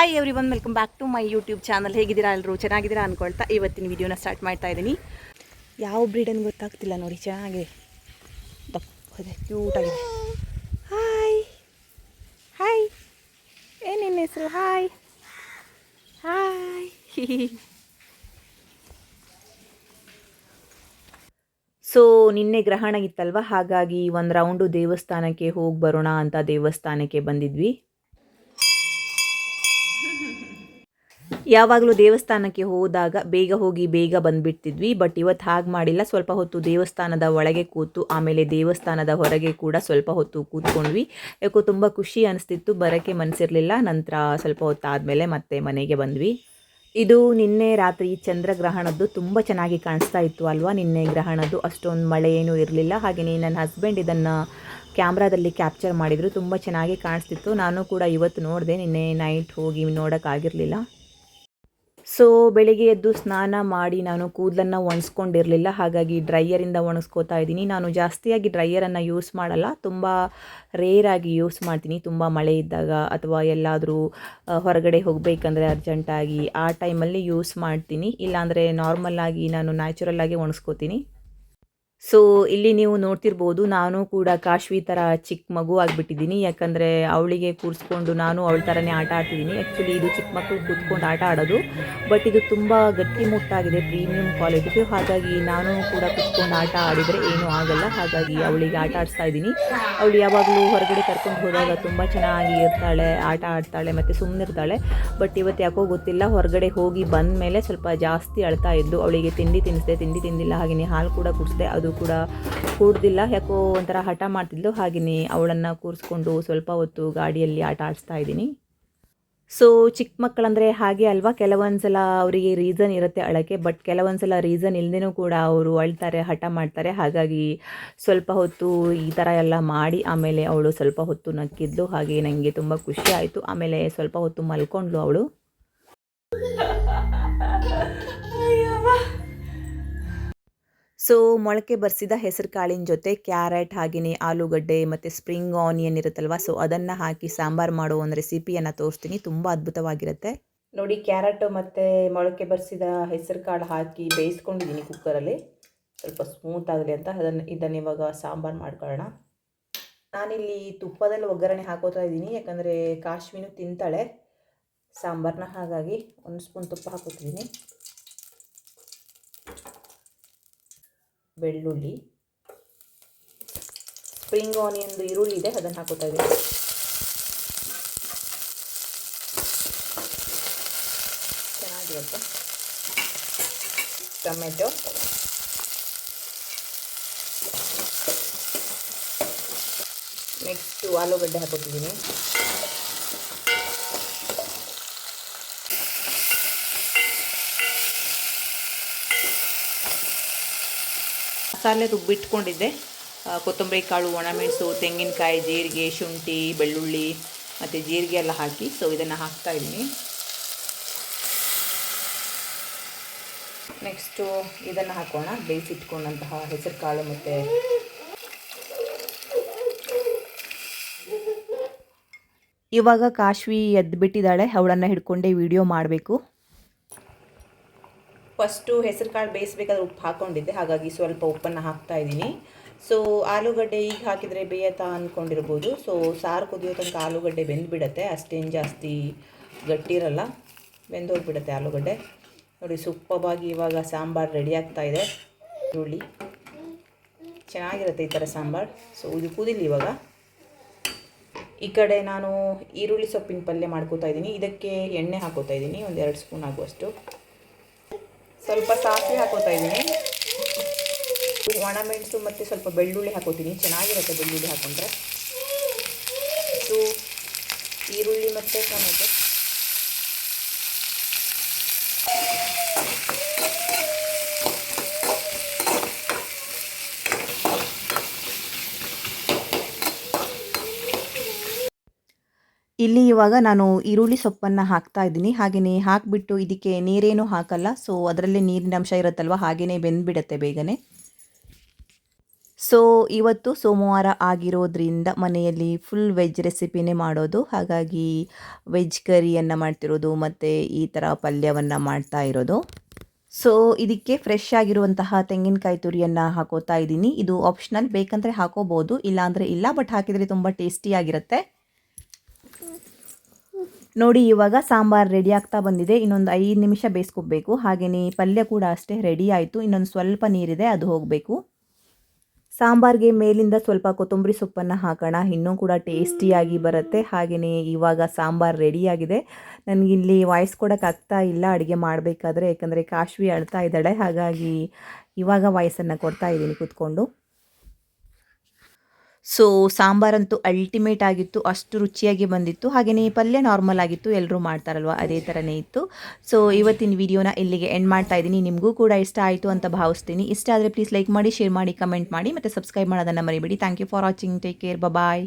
Hi everyone welcome back to my YouTube channel ಹೇಗಿದ್ದೀರಾ ಎಲ್ಲರೂ ಚೆನ್ನಾಗಿದ್ದೀರಾ ಅಂದ್ಕೊಳ್ತಾ ಇವತ್ತಿನ ವಿಡಿಯೋನ ಸ್ಟಾರ್ಟ್ ಮಾಡ್ತಾ ಇದ್ದೀನಿ. ಯಾವ ಬ್ರೀಡ್ ಅಂತ ಗೊತ್ತಾಗ್ತಿಲ್ಲ ನೋಡಿ, ಚೆನ್ನಾಗಿದೆ. ದಪ್ಪದೆ ಕ್ಯೂಟಾಗಿದೆ ಹಾಯ್ ಹಾಯ್ ಏನೇನು ಹೆಸರು? ಹಾಯ್ ಹಾಯ್ ಸೊ ನಿನ್ನೆ ಗ್ರಹಣ ಇತ್ತಲ್ವ? ಹಾಗಾಗಿ ಒಂದು ರೌಂಡು ದೇವಸ್ಥಾನಕ್ಕೆ ಹೋಗಿ ಬರೋಣ ಅಂತ ದೇವಸ್ಥಾನಕ್ಕೆ ಬಂದಿದ್ವಿ. ಯಾವಾಗಲೂ ದೇವಸ್ಥಾನಕ್ಕೆ ಹೋದಾಗ ಬೇಗ ಹೋಗಿ ಬೇಗ ಬಂದುಬಿಡ್ತಿದ್ವಿ, ಬಟ್ ಇವತ್ತು ಹಾಗೆ ಮಾಡಿಲ್ಲ. ಸ್ವಲ್ಪ ಹೊತ್ತು ದೇವಸ್ಥಾನದ ಒಳಗೆ ಕೂತು, ಆಮೇಲೆ ದೇವಸ್ಥಾನದ ಹೊರಗೆ ಕೂಡ ಸ್ವಲ್ಪ ಹೊತ್ತು ಕೂತ್ಕೊಂಡ್ವಿ. ಯಾಕೋ ತುಂಬ ಖುಷಿ ಅನಿಸ್ತಿತ್ತು, ಬರೋಕ್ಕೆ ಮನಸ್ಸಿರಲಿಲ್ಲ ನಂತರ ಸ್ವಲ್ಪ ಹೊತ್ತು ಆದಮೇಲೆ ಮತ್ತೆ ಮನೆಗೆ ಬಂದ್ವಿ. ಇದು ನಿನ್ನೆ ರಾತ್ರಿ ಚಂದ್ರಗ್ರಹಣದ್ದು ತುಂಬ ಚೆನ್ನಾಗಿ ಕಾಣಿಸ್ತಾ ಇತ್ತು ಅಲ್ವಾ? ನಿನ್ನೆ ಗ್ರಹಣದ್ದು ಅಷ್ಟೊಂದು ಮಳೆ ಏನೂ ಇರಲಿಲ್ಲ. ಹಾಗೆಯೇ ನನ್ನ ಹಸ್ಬೆಂಡ್ ಇದನ್ನು ಕ್ಯಾಮ್ರಾದಲ್ಲಿ ಕ್ಯಾಪ್ಚರ್ ಮಾಡಿದರು. ತುಂಬ ಚೆನ್ನಾಗಿ ಕಾಣಿಸ್ತಿತ್ತು. ನಾನು ಕೂಡ ಇವತ್ತು ನೋಡಿದೆ, ನಿನ್ನೆ ನೈಟ್ ಹೋಗಿ ನೋಡೋಕ್ಕಾಗಿರಲಿಲ್ಲ. ಸೊ ಬೆಳಿಗ್ಗೆ ಎದ್ದು ಸ್ನಾನ ಮಾಡಿ ನಾನು ಕೂದಲನ್ನು ಒಣಸ್ಕೊಂಡಿರಲಿಲ್ಲ. ಹಾಗಾಗಿ ಡ್ರೈಯರಿಂದ ಒಣಗಿಸ್ಕೋತಾ ಇದ್ದೀನಿ. ನಾನು ಜಾಸ್ತಿಯಾಗಿ ಡ್ರೈಯರನ್ನು ಯೂಸ್ ಮಾಡಲ್ಲ. ತುಂಬ ರೇರಾಗಿ ಯೂಸ್ ಮಾಡ್ತೀನಿ. ತುಂಬ ಮಳೆ ಇದ್ದಾಗ ಅಥವಾ ಎಲ್ಲಾದರೂ ಹೊರಗಡೆ ಹೋಗಬೇಕಂದ್ರೆ ಅರ್ಜೆಂಟಾಗಿ ಆ ಟೈಮಲ್ಲಿ ಯೂಸ್ ಮಾಡ್ತೀನಿ. ಇಲ್ಲಾಂದರೆ ನಾರ್ಮಲ್ಲಾಗಿ ನಾನು ನ್ಯಾಚುರಲ್ಲಾಗಿ ಒಣಗಿಸ್ಕೋತೀನಿ ಸೊ ಇಲ್ಲಿ ನೀವು ನೋಡ್ತಿರ್ಬೋದು, ನಾನು ಕೂಡ ಕಾಶ್ವಿ ಥರ ಚಿಕ್ಕ ಮಗು ಆಗಿಬಿಟ್ಟಿದ್ದೀನಿ. ಯಾಕಂದರೆ ಅವಳಿಗೆ ಕೂರಿಸ್ಕೊಂಡು ನಾನು ಅವಳ ಥರನೇ ಆಟ ಆಡ್ತಿದ್ದೀನಿ. ಆ್ಯಕ್ಚುಲಿ ಇದು ಚಿಕ್ಕ ಮಕ್ಕಳು ಕೂತ್ಕೊಂಡು ಆಟ ಆಡೋದು. ಬಟ್ ಇದು ತುಂಬ ಗಟ್ಟಿ ಮುಟ್ಟಾಗಿದೆ ಪ್ರೀಮಿಯಂ ಕ್ವಾಲಿಟಿದು ಹಾಗಾಗಿ ನಾನು ಕೂಡ ಕೂತ್ಕೊಂಡು ಆಟ ಆಡಿದರೆ ಏನೂ ಆಗಲ್ಲ. ಹಾಗಾಗಿ ಅವಳಿಗೆ ಆಟ ಆಡಿಸ್ತಾ ಇದ್ದೀನಿ. ಅವಳು ಯಾವಾಗಲೂ ಹೊರಗಡೆ ಕರ್ಕೊಂಡು ಹೋದಾಗ ತುಂಬ ಚೆನ್ನಾಗಿ ಇರ್ತಾಳೆ, ಆಟ ಆಡ್ತಾಳೆ ಮತ್ತು ಸುಮ್ಮನಿರ್ತಾಳೆ ಬಟ್ ಇವತ್ತು ಯಾಕೋ ಗೊತ್ತಿಲ್ಲ, ಹೊರಗಡೆ ಹೋಗಿ ಬಂದ ಮೇಲೆ ಸ್ವಲ್ಪ ಜಾಸ್ತಿ ಅಳ್ತಾ ಇದ್ದು, ಅವಳಿಗೆ ತಿಂಡಿ ತಿನ್ನಿಸಿದೆ, ತಿಂಡಿ ತಿಂದಿಲ್ಲ. ಹಾಗೆಯೇ ಹಾಲು ಕೂಡ ಕುಡಿಸಿದೆ. ಅದು ಕೂಡ ಕೂಡ್ದಿಲ್ಲ. ಯಾಕೋ ಒಂಥರ ಹಠ ಮಾಡ್ತಿದ್ಲು. ಹಾಗೆಯೇ ಅವಳನ್ನು ಕೂರಿಸ್ಕೊಂಡು ಸ್ವಲ್ಪ ಹೊತ್ತು ಗಾಡಿಯಲ್ಲಿ ಆಟ ಆಡಿಸ್ತಾ ಇದ್ದೀನಿ. ಸೊ ಚಿಕ್ಕ ಮಕ್ಕಳಂದರೆ ಹಾಗೆ ಅಲ್ವಾ? ಕೆಲವೊಂದು ಸಲ ಅವರಿಗೆ ರೀಸನ್ ಇರುತ್ತೆ ಅಳಕ್ಕೆ ಬಟ್ ಕೆಲವೊಂದು ಸಲ ರೀಸನ್ ಇಲ್ಲದೇನೂ ಕೂಡ ಅವರು ಅಳ್ತಾರೆ, ಹಠ ಮಾಡ್ತಾರೆ. ಹಾಗಾಗಿ ಸ್ವಲ್ಪ ಹೊತ್ತು ಈ ಥರ ಎಲ್ಲ ಮಾಡಿ ಆಮೇಲೆ ಅವಳು ಸ್ವಲ್ಪ ಹೊತ್ತು ನಕ್ಕಿದ್ಲು. ಹಾಗೆ ನನಗೆ ತುಂಬ ಖುಷಿ ಆಯಿತು. ಆಮೇಲೆ ಸ್ವಲ್ಪ ಹೊತ್ತು ಮಲ್ಕೊಂಡ್ಲು ಅವಳು. ಸೊ ಮೊಳಕೆ ಬರೆಸಿದ ಹೆಸರು ಕಾಳಿನ ಜೊತೆ ಕ್ಯಾರೆಟ್ ಹಾಗೆಯೇ ಆಲೂಗಡ್ಡೆ ಮತ್ತು ಸ್ಪ್ರಿಂಗ್ ಆನಿಯನ್ ಇರುತ್ತಲ್ವ? ಸೊ ಅದನ್ನು ಹಾಕಿ ಸಾಂಬಾರು ಮಾಡೋ ಒಂದು ರೆಸಿಪಿಯನ್ನು ತೋರಿಸ್ತೀನಿ. ತುಂಬ ಅದ್ಭುತವಾಗಿರುತ್ತೆ. ನೋಡಿ, ಕ್ಯಾರೆಟ್ ಮತ್ತು ಮೊಳಕೆ ಬರೆಸಿದ ಹೆಸರು ಕಾಳು ಹಾಕಿ ಬೇಯಿಸ್ಕೊಂಡಿದ್ದೀನಿ ಕುಕ್ಕರಲ್ಲಿ. ಸ್ವಲ್ಪ ಸ್ಮೂತ್ ಆಗಲಿ ಅಂತ. ಅದನ್ನು, ಇದನ್ನು ಇವಾಗ ಸಾಂಬಾರು ಮಾಡ್ಕೊಳ್ಳೋಣ. ನಾನಿಲ್ಲಿ ತುಪ್ಪದಲ್ಲಿ ಒಗ್ಗರಣೆ ಹಾಕೋತಾ ಇದ್ದೀನಿ. ಯಾಕಂದರೆ ಕಾಶ್ಮೀನು ತಿಂತಾಳೆ. ಸಾಂಬಾರನ್ನ ಹಾಗಾಗಿ ಒಂದು ಸ್ಪೂನ್ ತುಪ್ಪ ಹಾಕೋತಿದ್ದೀನಿ. ಬೆಳ್ಳುಳ್ಳಿ. ಸ್ಪ್ರಿಂಗ್ ಆನಿಯನ್ದು ಈರುಳ್ಳಿ ಇದೆ ಅದನ್ನು ಹಾಕೋತಾ ಇದ್ದೀನಿ. ಚೆನ್ನಾಗಿರುತ್ತೆ. ಟೊಮೆಟೊ. ನೆಕ್ಸ್ಟು ಆಲೂಗಡ್ಡೆ ಹಾಕೋತಿದ್ದೀನಿ. ಮಸಾಲೆ ರುಬ್ಬಿಟ್ಕೊಂಡಿದ್ದೆ. ಕೊತ್ತಂಬರಿ ಕಾಳು ಒಣಮೆಣಸು ತೆಂಗಿನಕಾಯಿ, ಜೀರಿಗೆ, ಶುಂಠಿ, ಬೆಳ್ಳುಳ್ಳಿ, ಮತ್ತು ಜೀರಿಗೆ ಎಲ್ಲ ಹಾಕಿ ಸೊ ಇದನ್ನು ಹಾಕ್ತಾ ಇದ್ದೀನಿ. ನೆಕ್ಸ್ಟು ಇದನ್ನು ಹಾಕೋಣ. ಬೇಯಿಸಿಟ್ಕೊಂಡಂತಹ ಹೆಸರು ಕಾಳು ಮತ್ತು ಇವಾಗ ಕಾಶ್ವಿ ಎದ್ದು ಬಿಟ್ಟಿದ್ದಾಳೆ ಅವಳನ್ನು ಹಿಡ್ಕೊಂಡೇ ವಿಡಿಯೋ ಮಾಡಬೇಕು. ಫಸ್ಟು ಹೆಸರು ಕಾಳು ಬೇಯಿಸ್ಬೇಕಾದ್ರೆ ಉಪ್ಪು ಹಾಕ್ಕೊಂಡಿದ್ದೆ ಹಾಗಾಗಿ ಸ್ವಲ್ಪ ಉಪ್ಪನ್ನು ಹಾಕ್ತಾ ಇದ್ದೀನಿ. ಸೊ ಆಲೂಗಡ್ಡೆ ಈಗ ಹಾಕಿದರೆ ಬೇಯತಾ ಅಂದ್ಕೊಂಡಿರ್ಬೋದು ಸೊ ಸಾರು ಕುದಿಯೋ ತನಕ ಆಲೂಗಡ್ಡೆ ಬೆಂದುಬಿಡತ್ತೆ. ಅಷ್ಟೇನು ಜಾಸ್ತಿ ಗಟ್ಟಿರಲ್ಲ. ಬೆಂದೋಗ್ಬಿಡುತ್ತೆ ಆಲೂಗಡ್ಡೆ. ನೋಡಿ ಸೂಪವಾಗಿ ಇವಾಗ ಸಾಂಬಾರು ರೆಡಿ ಆಗ್ತಾ ಇದೆ. ಈರುಳ್ಳಿ. ಚೆನ್ನಾಗಿರುತ್ತೆ ಈ ಥರ ಸಾಂಬಾರು. ಸೊ ಇದು ಕುದಿಲಿ ಇವಾಗ. ಈ ಕಡೆ ನಾನು ಈರುಳ್ಳಿ ಸೊಪ್ಪಿನ ಪಲ್ಯ ಮಾಡ್ಕೋತಾ ಇದ್ದೀನಿ. ಇದಕ್ಕೆ ಎಣ್ಣೆ ಹಾಕೋತಾ ಇದ್ದೀನಿ. ಒಂದು ಎರಡು ಸ್ಪೂನ್ ಆಗುವಷ್ಟು. ಸ್ವಲ್ಪ ಸಾಸಿವೆ ಹಾಕೋತಾ ಇದ್ದೀನಿ. ಒಣಮೆಣಸು ಮತ್ತು ಸ್ವಲ್ಪ ಬೆಳ್ಳುಳ್ಳಿ ಹಾಕೋತೀನಿ. ಚೆನ್ನಾಗಿರುತ್ತೆ ಬೆಳ್ಳುಳ್ಳಿ ಹಾಕೊಂಡ್ರೆ. ಸೊ ಈರುಳ್ಳಿ ಮತ್ತು ಟೊಮೆಟೊ. ಇಲ್ಲಿ ಇವಾಗ ನಾನು ಈರುಳ್ಳಿ ಸೊಪ್ಪನ್ನು ಹಾಕ್ತಾ ಇದ್ದೀನಿ. ಹಾಗೆಯೇ ಹಾಕಿಬಿಟ್ಟು ಇದಕ್ಕೆ ನೀರೇನು ಹಾಕಲ್ಲ. ಸೊ ಅದರಲ್ಲೇ ನೀರಿನ ಅಂಶ ಇರುತ್ತಲ್ವ? ಹಾಗೆಯೇ ಬೆಂದುಬಿಡತ್ತೆ ಬೇಗನೆ. ಸೊ ಇವತ್ತು ಸೋಮವಾರ ಆಗಿರೋದ್ರಿಂದ ಮನೆಯಲ್ಲಿ ಫುಲ್ ವೆಜ್ ರೆಸಿಪಿನೇ ಮಾಡೋದು. ಹಾಗಾಗಿ ವೆಜ್ ಕರಿಯನ್ನು ಮಾಡ್ತಿರೋದು ಮತ್ತು ಈ ಥರ ಪಲ್ಯವನ್ನು ಮಾಡ್ತಾ ಇರೋದು. ಸೊ ಇದಕ್ಕೆ ಫ್ರೆಶ್ ಆಗಿರುವಂತಹ ತೆಂಗಿನಕಾಯಿ ತುರಿಯನ್ನು ಹಾಕೋತಾ ಇದ್ದೀನಿ. ಇದು ಆಪ್ಷನಲ್ ಬೇಕಂದರೆ ಹಾಕೋಬೋದು, ಇಲ್ಲಾಂದರೆ ಇಲ್ಲ ಬಟ್ ಹಾಕಿದರೆ ತುಂಬ ಟೇಸ್ಟಿಯಾಗಿರುತ್ತೆ ನೋಡಿ, ಇವಾಗ ಸಾಂಬಾರು ರೆಡಿ ಆಗ್ತಾ ಬಂದಿದೆ. ಇನ್ನೊಂದು ಐದು ನಿಮಿಷ ಬೇಯಿಸ್ಕೋಬೇಕು. ಹಾಗೆಯೇ ಪಲ್ಯ ಕೂಡ ಅಷ್ಟೇ ರೆಡಿ ಆಯಿತು. ಇನ್ನೊಂದು ಸ್ವಲ್ಪ ನೀರಿದೆ, ಅದು ಹೋಗಬೇಕು. ಸಾಂಬಾರಿಗೆ ಮೇಲಿಂದ ಸ್ವಲ್ಪ ಕೊತ್ತಂಬರಿ ಸೊಪ್ಪನ್ನು ಹಾಕೋಣ. ಇನ್ನೂ ಕೂಡ ಟೇಸ್ಟಿಯಾಗಿ ಬರುತ್ತೆ. ಹಾಗೆಯೇ ಇವಾಗ ಸಾಂಬಾರು ರೆಡಿಯಾಗಿದೆ ನನಗಿಲ್ಲಿ ವಾಯ್ಸ್ ಕೊಡೋಕ್ಕಾಗ್ತಾ ಇಲ್ಲ, ಅಡುಗೆ ಮಾಡಬೇಕಾದ್ರೆ. ಯಾಕಂದರೆ ಕಾಶ್ವಿ ಅಳ್ತಾ ಇದ್ದಾಳೆ. ಹಾಗಾಗಿ ಇವಾಗ ವಾಯ್ಸನ್ನು ಕೊಡ್ತಾ ಇದ್ದೀನಿ ಕೂತ್ಕೊಂಡು. ಸೊ ಸಾಂಬಾರಂತೂ ಅಲ್ಟಿಮೇಟ್ ಆಗಿತ್ತು, ಅಷ್ಟು ರುಚಿಯಾಗಿ ಬಂದಿತ್ತು. ಹಾಗೆಯೇ ಪಲ್ಯ ನಾರ್ಮಲ್ ಆಗಿತ್ತು ಎಲ್ಲರೂ ಮಾಡ್ತಾರಲ್ವ, ಅದೇ ಥರನೇ ಇತ್ತು. ಸೊ ಇವತ್ತಿನ ವಿಡಿಯೋನ ಇಲ್ಲಿಗೆ ಎಂಡ್ ಮಾಡ್ತಾ ಇದ್ದೀನಿ. ನಿಮಗೂ ಕೂಡ ಇಷ್ಟ ಆಯಿತು ಅಂತ ಭಾವಿಸ್ತೀನಿ. ಇಷ್ಟ ಆದರೆ ಪ್ಲೀಸ್ ಲೈಕ್ ಮಾಡಿ ಶೇರ್ ಮಾಡಿ ಕಮೆಂಟ್ ಮಾಡಿ, ಮತ್ತು ಸಬ್ಸ್ಕ್ರೈಬ್ ಮಾಡೋದನ್ನು ಮರಿಬೇಡಿ. Thank you for watching take care bye